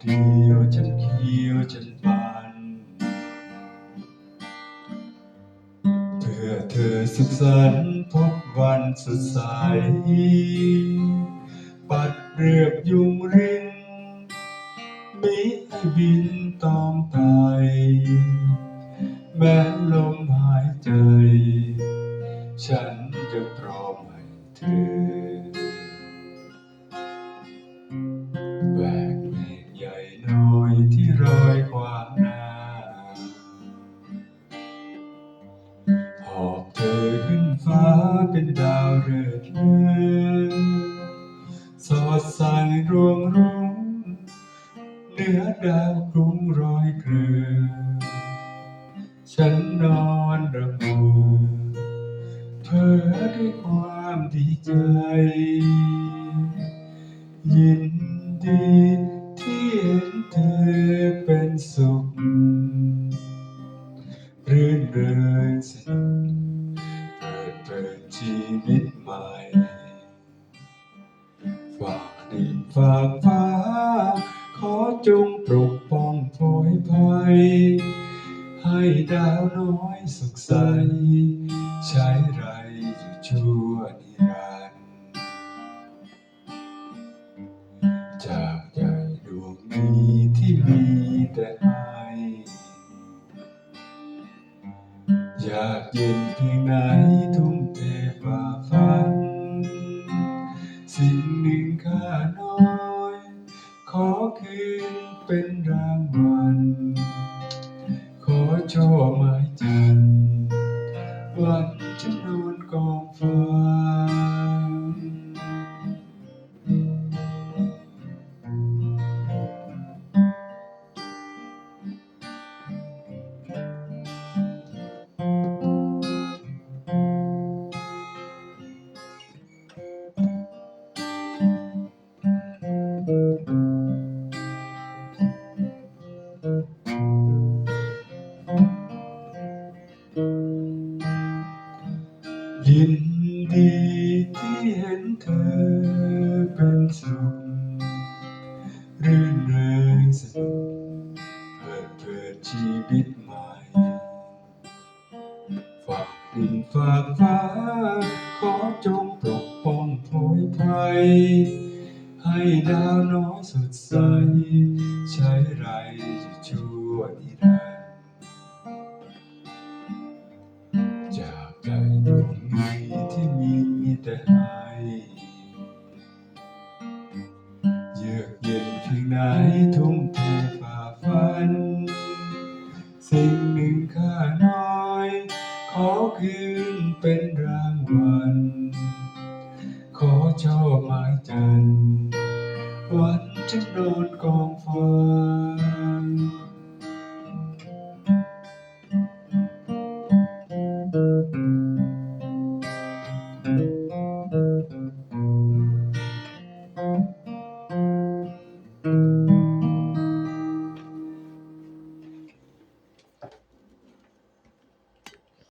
เดียวจนเขียวจนบานเพื่อเธอสุขสันต์พบวันสดใส ปัดเรียบยุงริงมิให้บินตอมไตแม้ลมหายใจ ฉันจะพร้อมให้เธอ เป็นดาวเริดเลือสอดส่องรวงรุ่งเหนือดาวกรุงรอยเกลือ ฉันนอนระเมือเพ้อด้วยความดีใจ ยินดีที่เห็นเธอเป็นสุขรื่นเริงสนุ ฝากฟ้า ขอจงปกป้องโพยภัย ให้ดาวน้อยสุขใส ใช้ไรอยู่ชั่วนิรันดร์จากใจดวงนี้ที่มีแต่ให้อยากเย็นเพียงไหนทุ่ คืนเป็นรางวัล ขอช่อไม้จันทร์วันจะนอนกองฟ้า ยินดีที่เห็นเธอเป็นสุขรื่นเริงสนุกเปิดเผยชีวิตใหม่ ฝากดินฝากฟ้า ขอจงปกป้องโพยภัยให้ดาวน้อยสดใส ใช้ไรจะชั่วนิรันดร์ แต่ให้เยือกเย็นเพียงไหนทุ่มเทฝ่าฟัน สิ่งหนึ่งค่าน้อย ขอคืนเป็นรางวัล ขอช่อไม้จันวันจะนอนกองฟ